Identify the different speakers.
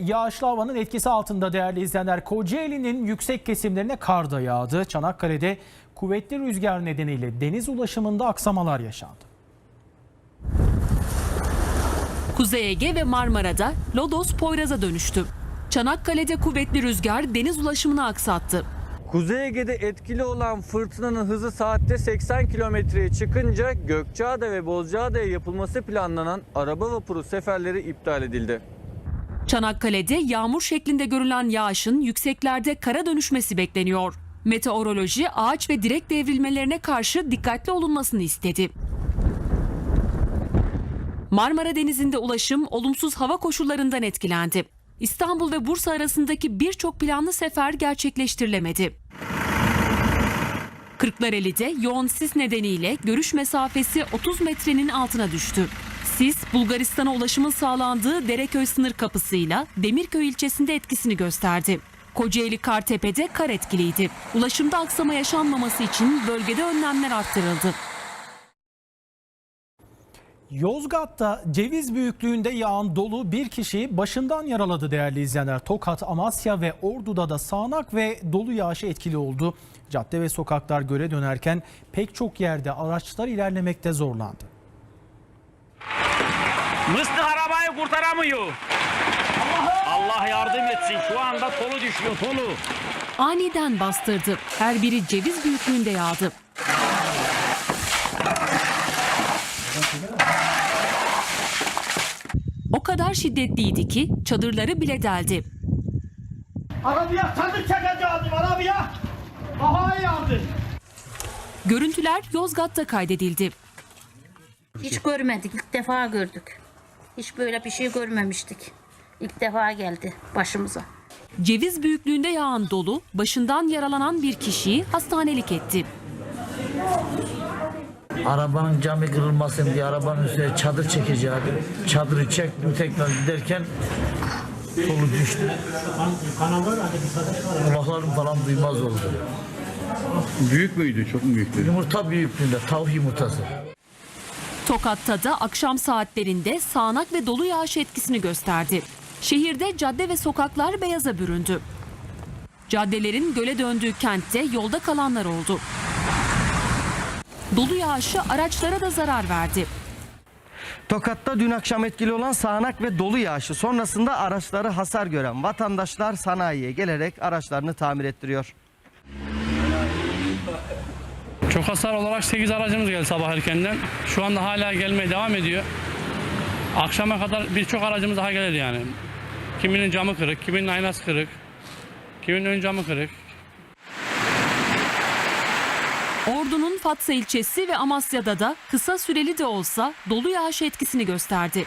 Speaker 1: Yağışlı havanın etkisi altında değerli izleyenler Kocaeli'nin yüksek kesimlerine kar da yağdı. Çanakkale'de kuvvetli rüzgar nedeniyle deniz ulaşımında aksamalar yaşandı.
Speaker 2: Kuzey Ege ve Marmara'da Lodos Poyraz'a dönüştü. Çanakkale'de kuvvetli rüzgar deniz ulaşımını aksattı.
Speaker 3: Kuzey Ege'de etkili olan fırtınanın hızı saatte 80 kilometreye çıkınca Gökçeada ve Bozcaada'ya yapılması planlanan araba vapuru seferleri iptal edildi.
Speaker 2: Çanakkale'de yağmur şeklinde görülen yağışın yükseklerde kara dönüşmesi bekleniyor. Meteoroloji ağaç ve direk devrilmelerine karşı dikkatli olunmasını istedi. Marmara Denizi'nde ulaşım olumsuz hava koşullarından etkilendi. İstanbul ve Bursa arasındaki birçok planlı sefer gerçekleştirilemedi. Kırklareli'de yoğun sis nedeniyle görüş mesafesi 30 metrenin altına düştü. Sis, Bulgaristan'a ulaşımın sağlandığı Dereköy sınır kapısıyla Demirköy ilçesinde etkisini gösterdi. Kocaeli Kartepe'de kar etkiliydi. Ulaşımda aksama yaşanmaması için bölgede önlemler arttırıldı.
Speaker 1: Yozgat'ta ceviz büyüklüğünde yağan dolu bir kişiyi başından yaraladı değerli izleyenler. Tokat, Amasya ve Ordu'da da sağanak ve dolu yağışı etkili oldu. Cadde ve sokaklar göle dönerken pek çok yerde araçlar ilerlemekte zorlandı.
Speaker 4: Mıstık arabayı kurtaramıyor. Allah yardım etsin. Şu anda tolu düşüyor tolu.
Speaker 2: Aniden bastırdı. Her biri ceviz büyüklüğünde yağdı. O kadar şiddetliydi ki çadırları bile deldi.
Speaker 5: Arabaya çadır çekeceğim arabaya. Aha yandı.
Speaker 2: Görüntüler Yozgat'ta kaydedildi.
Speaker 6: Hiç görmedik, ilk defa gördük. Hiç böyle bir şey görmemiştik. İlk defa geldi başımıza.
Speaker 2: Ceviz büyüklüğünde yağan dolu başından yaralanan bir kişiyi hastanelik etti.
Speaker 7: Arabanın camı kırılmasın diye arabanın üstüne çadır çekeceğim. Çadırı çektim tekrar giderken solu düştü. Kulaklarım falan duymaz oldu.
Speaker 8: Büyük müydü? Çok mu büyüktü?
Speaker 7: Yumurta büyüklüğünde tavuk yumurtası.
Speaker 2: Tokat'ta da akşam saatlerinde sağanak ve dolu yağış etkisini gösterdi. Şehirde cadde ve sokaklar beyaza büründü. Caddelerin göle döndüğü kentte yolda kalanlar oldu. Dolu yağışı araçlara da zarar verdi.
Speaker 9: Tokat'ta dün akşam etkili olan sağanak ve dolu yağışı sonrasında araçları hasar gören vatandaşlar sanayiye gelerek araçlarını tamir ettiriyor.
Speaker 4: Çok hasar olarak 8 aracımız geldi sabah erkenden. Şu anda hala gelmeye devam ediyor. Akşama kadar birçok aracımız daha gelir yani. Kiminin camı kırık, kiminin aynası kırık, kiminin ön camı kırık.
Speaker 2: Ordu'nun Fatsa ilçesi ve Amasya'da da kısa süreli de olsa dolu yağış etkisini gösterdi.